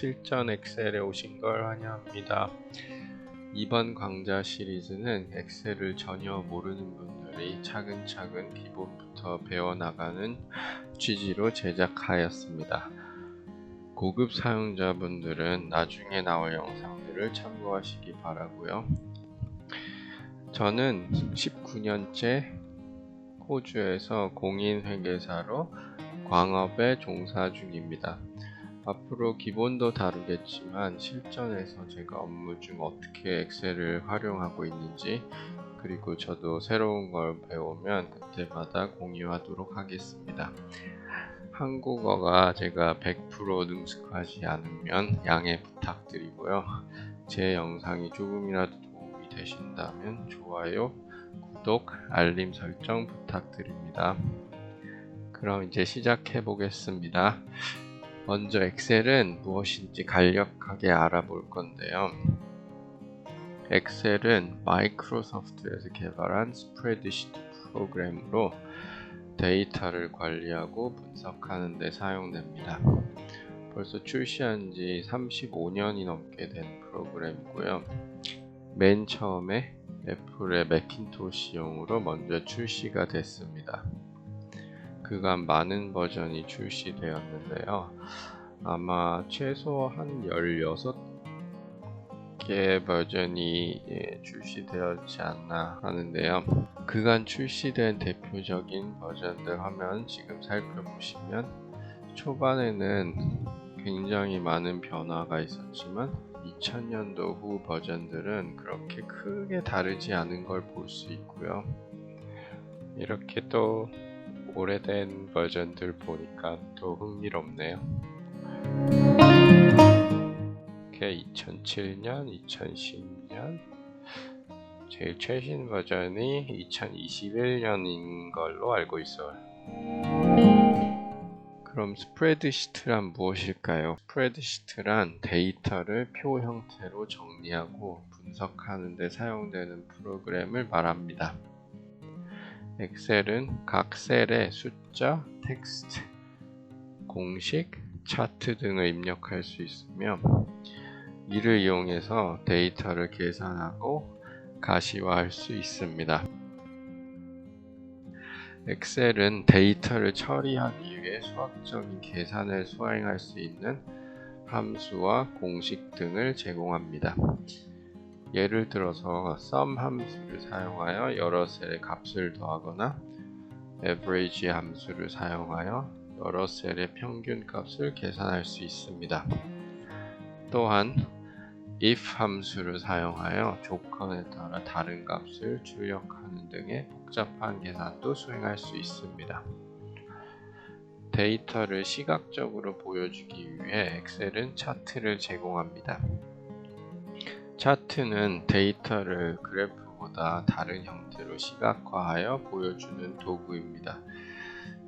실전 엑셀에 오신 걸 환영합니다. 이번 강좌 시리즈는 엑셀을 전혀 모르는 분들이 차근차근 기본부터 배워나가는 취지로 제작하였습니다. 고급 사용자분들은 나중에 나올 영상들을 참고하시기 바라고요. 저는 19년째 호주에서 공인회계사로 광업에 종사 중입니다. 앞으로 기본도 다루겠지만 실전에서 제가 업무 중 어떻게 엑셀을 활용하고 있는지 그리고 저도 새로운 걸 배우면 그때마다 공유하도록 하겠습니다. 한국어가 제가 100% 능숙하지 않으면 양해 부탁드리고요. 제 영상이 조금이라도 도움이 되신다면 좋아요, 구독, 알림 설정 부탁드립니다. 그럼 이제 시작해 보겠습니다. 먼저 엑셀은 무엇인지 간략하게 알아볼 건데요. 엑셀은 마이크로소프트에서 개발한 스프레드시트 프로그램으로 데이터를 관리하고 분석하는 데 사용됩니다. 벌써 출시한 지 35년이 넘게 된 프로그램이고요. 맨 처음에 애플의 매킨토시용으로 먼저 출시가 됐습니다. 그간 많은 버전이 출시되었는데요. 아마 최소 한 16개 버전이 예, 출시되었지 않나 하는데요. 그간 출시된 대표적인 버전들 화면 지금 살펴보시면 초반에는 굉장히 많은 변화가 있었지만 2000년도 후 버전들은 그렇게 크게 다르지 않은 걸 볼 수 있고요. 이렇게 또 오래된 버전들 보니까 또 흥미롭네요. 이렇게 2007년, 2010년 제일 최신 버전이 2021년인 걸로 알고 있어요. 그럼 스프레드시트란 무엇일까요? 스프레드시트란 데이터를 표 형태로 정리하고 분석하는 데 사용되는 프로그램을 말합니다. 엑셀은 각 셀에 숫자, 텍스트, 공식, 차트 등을 입력할 수 있으며 이를 이용해서 데이터를 계산하고 가시화할 수 있습니다. 엑셀은 데이터를 처리하기 위해 수학적인 계산을 수행할 수 있는 함수와 공식 등을 제공합니다. 예를 들어서 sum 함수를 사용하여 여러 셀의 값을 더하거나 average 함수를 사용하여 여러 셀의 평균 값을 계산할 수 있습니다. 또한 if 함수를 사용하여 조건에 따라 다른 값을 출력하는 등의 복잡한 계산도 수행할 수 있습니다. 데이터를 시각적으로 보여주기 위해 엑셀은 차트를 제공합니다. 차트는 데이터를 그래프보다 다른 형태로 시각화하여 보여주는 도구입니다.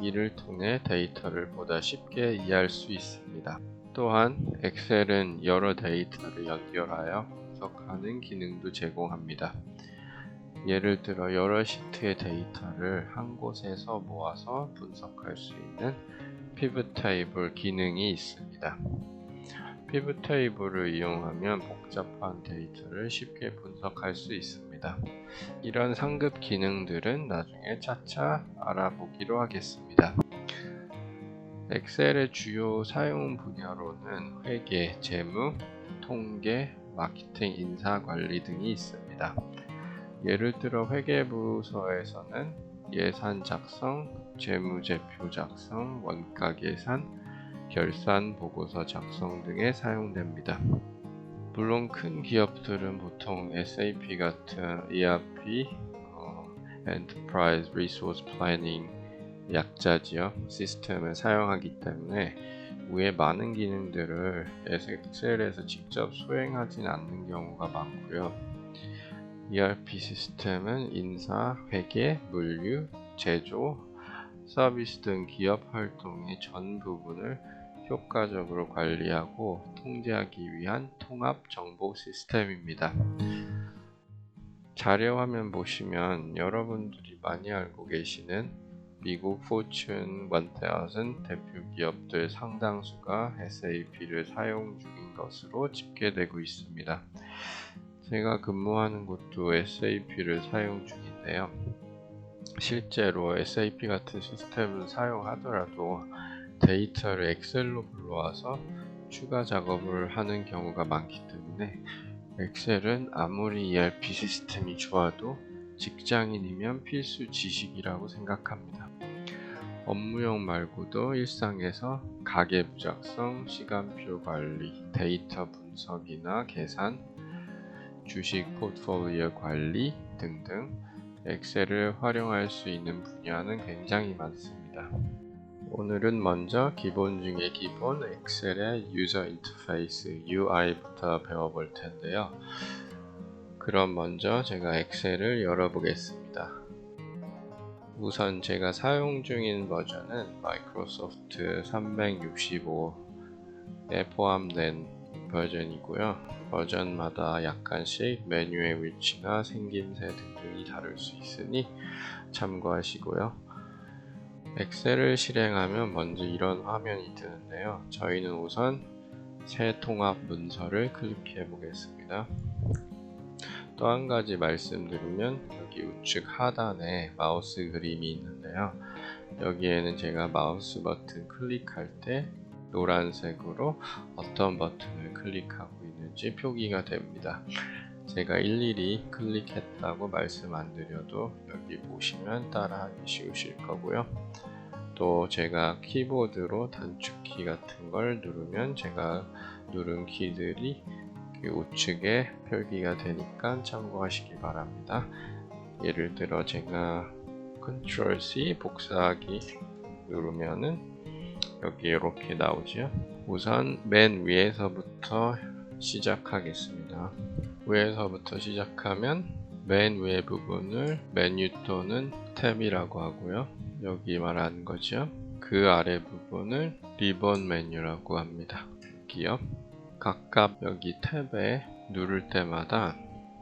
이를 통해 데이터를 보다 쉽게 이해할 수 있습니다. 또한 엑셀은 여러 데이터를 연결하여 분석하는 기능도 제공합니다. 예를 들어 여러 시트의 데이터를 한 곳에서 모아서 분석할 수 있는 피벗 테이블 기능이 있습니다. 피벗 테이블을 이용하면 복잡한 데이터를 쉽게 분석할 수 있습니다. 이런 상급 기능들은 나중에 차차 알아보기로 하겠습니다. 엑셀의 주요 사용 분야로는 회계, 재무, 통계, 마케팅, 인사 관리 등이 있습니다. 예를 들어 회계부서에서는 예산 작성, 재무제표 작성, 원가 계산, 결산 보고서 작성 등에 사용됩니다. 물론 큰 기업들은 보통 SAP 같은 ERP, 어, Enterprise Resource Planning 약자지요 시스템을 사용하기 때문에 위에 많은 기능들을 엑셀에서 직접 수행하진 않는 경우가 많고요. ERP 시스템은 인사, 회계, 물류, 제조, 서비스 등 기업 활동의 전 부분을 효과적으로 관리하고 통제하기 위한 통합 정보 시스템입니다. 자료 화면 보시면 여러분들이 많이 알고 계시는 미국 포춘 1000 대표 기업들 상당수가 SAP를 사용 중인 것으로 집계되고 있습니다. 제가 근무하는 곳도 SAP를 사용 중인데요. 실제로 SAP 같은 시스템을 사용하더라도 데이터를 엑셀로 불러와서 추가 작업을 하는 경우가 많기 때문에 엑셀은 아무리 ERP 시스템이 좋아도 직장인이면 필수 지식이라고 생각합니다. 업무용 말고도 일상에서 가계 부 작성, 시간표 관리, 데이터 분석이나 계산, 주식 포트폴리오 관리 등등 엑셀을 활용할 수 있는 분야는 굉장히 많습니다. 오늘은 먼저 기본 중에 기본 엑셀의 유저 인터페이스 UI부터 배워볼 텐데요. 그럼 먼저 제가 엑셀을 열어보겠습니다. 우선 제가 사용 중인 버전은 마이크로소프트 365에 포함된 버전이고요. 버전마다 약간씩 메뉴의 위치나 생김새 등등이 다를 수 있으니 참고하시고요. 엑셀을 실행하면 먼저 이런 화면이 뜨는데요. 저희는 우선 새 통합 문서를 클릭해 보겠습니다. 또 한 가지 말씀드리면 여기 우측 하단에 마우스 그림이 있는데요. 여기에는 제가 마우스 버튼 클릭할 때 노란색으로 어떤 버튼을 클릭하고 있는지 표기가 됩니다. 제가 일일이 클릭했다고 말씀 안 드려도 여기 보시면 따라하기 쉬우실 거고요. 또 제가 키보드로 단축키 같은 걸 누르면 제가 누른 키들이 우측에 표기가 되니까 참고하시기 바랍니다. 예를 들어 제가 Ctrl C 복사하기 누르면은 여기 이렇게 나오죠. 우선 맨 위에서부터 시작하겠습니다. 위에서부터 시작하면 맨 위에 부분을 메뉴 또는 탭이라고 하고요. 여기 말하는 거죠. 그 아래 부분을 리본 메뉴라고 합니다. 여기요. 각각 여기 탭에 누를 때마다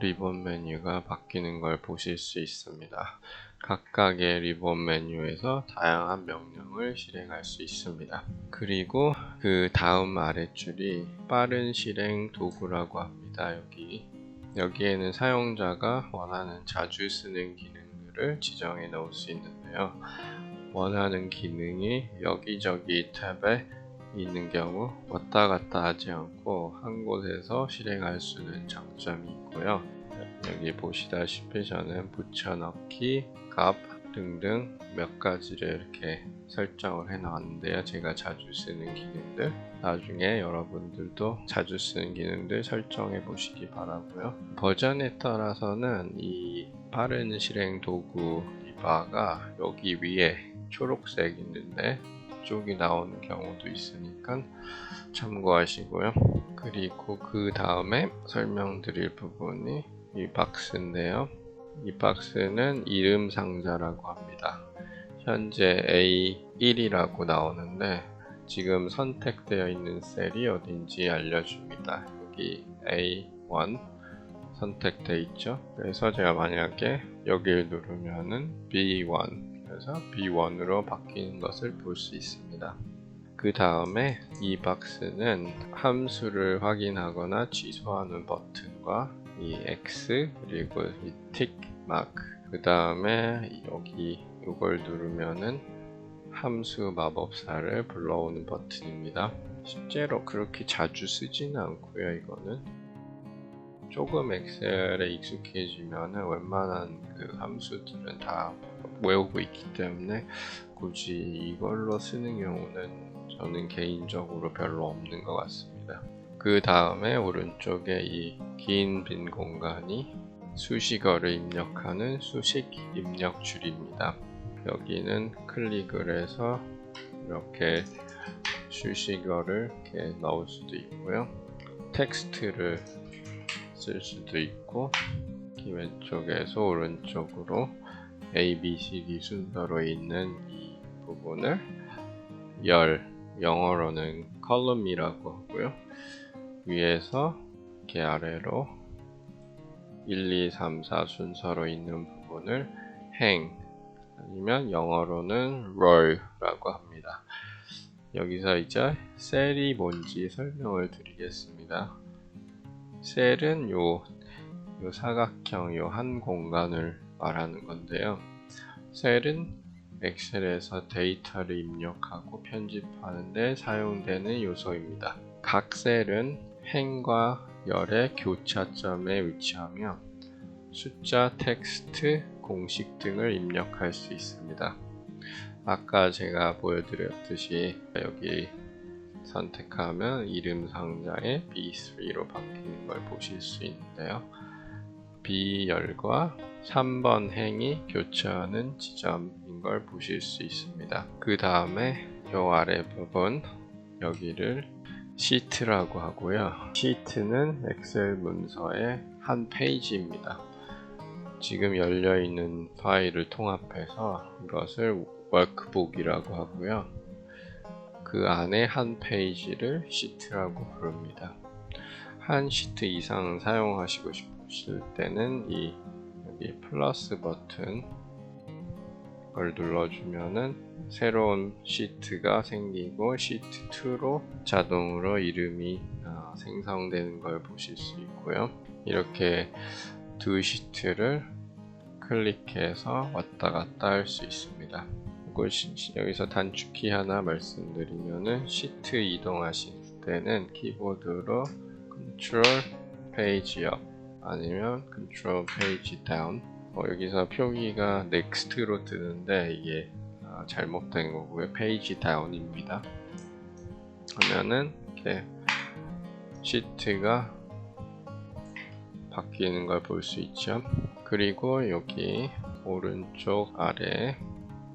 리본 메뉴가 바뀌는 걸 보실 수 있습니다. 각각의 리본 메뉴에서 다양한 명령을 실행할 수 있습니다. 그리고 그 다음 아래 줄이 빠른 실행 도구라고 합니다. 여기 여기에는 사용자가 원하는 자주 쓰는 기능들을 지정해 놓을 수 있는데요. 원하는 기능이 여기저기 탭에 있는 경우 왔다 갔다 하지 않고 한 곳에서 실행할 수 있는 장점이 있고요. 여기 보시다시피 저는 붙여넣기, 값 등등 몇 가지를 이렇게 설정을 해 놨는데요. 제가 자주 쓰는 기능들 나중에 여러분들도 자주 쓰는 기능들 설정해 보시기 바라고요. 버전에 따라서는 이 빠른 실행 도구 이 바가 여기 위에 초록색 있는데 쪽이 나오는 경우도 있으니까 참고하시고요. 그리고 그 다음에 설명드릴 부분이 이 박스인데요. 이 박스는 이름 상자라고 합니다. 현재 A1이라고 나오는데 지금 선택되어 있는 셀이 어딘지 알려줍니다. 여기 A1 선택되어 있죠. 그래서 제가 만약에 여기를 누르면은 B1 그래서 B1으로 바뀌는 것을 볼 수 있습니다. 그 다음에 이 박스는 함수를 확인하거나 취소하는 버튼과 이 X 그리고 이틱 마크 그 다음에 여기 이걸 누르면은 함수 마법사를 불러오는 버튼입니다. 실제로 그렇게 자주 쓰지는 않고요. 이거는 조금 엑셀에 익숙해지면은 웬만한 그 함수들은 다 외우고 있기 때문에 굳이 이걸로 쓰는 경우는 저는 개인적으로 별로 없는 것 같습니다. 그 다음에 오른쪽에 이 긴 빈 공간이 수식어를 입력하는 수식 입력 줄입니다. 여기는 클릭을 해서 이렇게 수식어를 이렇게 넣을 수도 있고요. 텍스트를 쓸 수도 있고 이 왼쪽에서 오른쪽으로 A, B, C, D 순서로 있는 이 부분을 열 영어로는 컬럼이라고 하고요. 위에서 이렇게 아래로 1, 2, 3, 4 순서로 있는 부분을 행 아니면 영어로는 roll라고 합니다. 여기서 이제 셀이 뭔지 설명을 드리겠습니다. 셀은 요, 요 사각형 요 한 공간을 말하는 건데요. 셀은 엑셀에서 데이터를 입력하고 편집하는데 사용되는 요소입니다. 각 셀은 행과 열의 교차점에 위치하며 숫자, 텍스트, 공식 등을 입력할 수 있습니다. 아까 제가 보여드렸듯이 여기 선택하면 이름 상자에 B3로 바뀌는 걸 보실 수 있는데요. B열과 3번 행이 교차하는 지점인 걸 보실 수 있습니다. 그 다음에 요 아래 부분 여기를 시트라고 하고요. 시트는 엑셀 문서의 한 페이지입니다. 지금 열려 있는 파일을 통합해서 이것을 워크북이라고 하고요. 그 안에 한 페이지를 시트라고 부릅니다. 한 시트 이상 사용하시고 싶으실 때는 이 여기 플러스 버튼 걸 눌러주면은 새로운 시트가 생기고 시트 2로 자동으로 이름이 어, 생성되는 걸 보실 수 있고요. 이렇게 두 시트를 클릭해서 왔다 갔다 할 수 있습니다. 여기서 단축키 하나 말씀드리면은 시트 이동하실 때는 키보드로 컨트롤 페이지 업 아니면 컨트롤 페이지 다운 어, 여기서 표기가 넥스트로 뜨는데 이게 아, 잘못된 거고요. 페이지 다운입니다. 하면은 이렇게 시트가 바뀌는 걸 볼 수 있죠. 그리고 여기 오른쪽 아래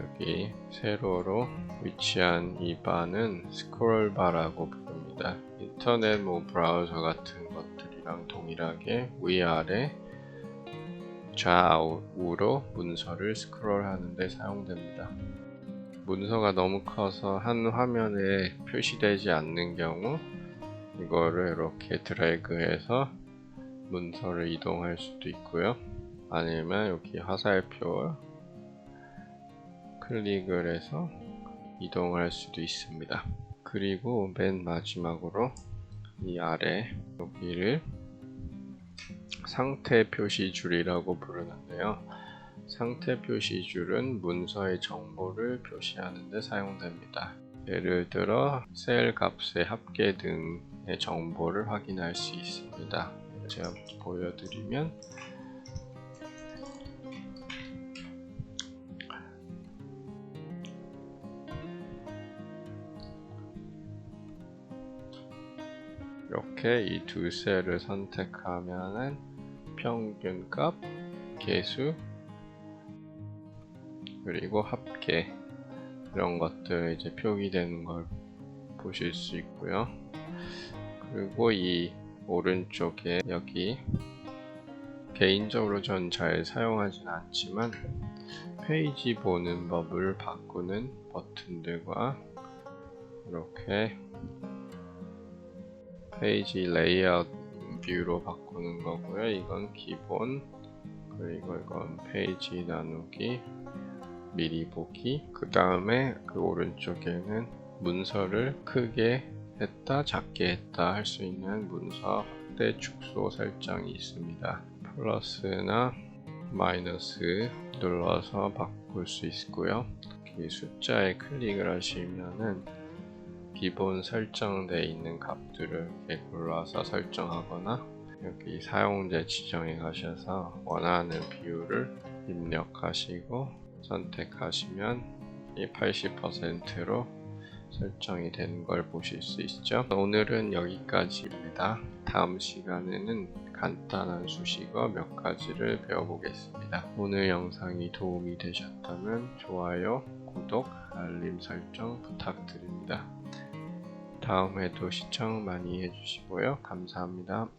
여기 세로로 위치한 이 바는 스크롤 바라고 부릅니다. 인터넷 뭐 브라우저 같은 것들이랑 동일하게 위아래 좌우로 문서를 스크롤 하는데 사용됩니다. 문서가 너무 커서 한 화면에 표시되지 않는 경우 이거를 이렇게 드래그해서 문서를 이동할 수도 있고요. 아니면 여기 화살표 클릭을 해서 이동할 수도 있습니다. 그리고 맨 마지막으로 이 아래 여기를 상태 표시줄이라고 부르는데요. 상태 표시줄은 문서의 정보를 표시하는 데 사용됩니다. 예를 들어 셀 값의 합계 등의 정보를 확인할 수 있습니다. 제가 보여드리면 이렇게 이 두 셀을 선택하면은 평균값, 개수, 그리고 합계 이런 것들 이제 표기되는 걸 보실 수 있고요. 그리고 이 오른쪽에 여기 개인적으로 전 잘 사용하진 않지만 페이지 보는 법을 바꾸는 버튼들과 이렇게 페이지 레이아웃 뷰로 바꾸는 거고요. 이건 기본. 그리고 이건 페이지 나누기 미리 보기. 그 다음에 그 오른쪽에는 문서를 크게 했다 작게 했다 할 수 있는 문서 확대 축소 설정이 있습니다. 플러스나 마이너스 눌러서 바꿀 수 있고요. 이 숫자에 클릭을 하시면은 기본 설정되어 있는 값들을 이렇게 골라서 설정하거나 여기 사용자 지정에 가셔서 원하는 비율을 입력하시고 선택하시면 이 80%로 설정이 되는 걸 보실 수 있죠. 오늘은 여기까지입니다. 다음 시간에는 간단한 수식어 몇 가지를 배워보겠습니다. 오늘 영상이 도움이 되셨다면 좋아요, 구독, 알림 설정 부탁드립니다. 다음에도 시청 많이 해주시고요. 감사합니다.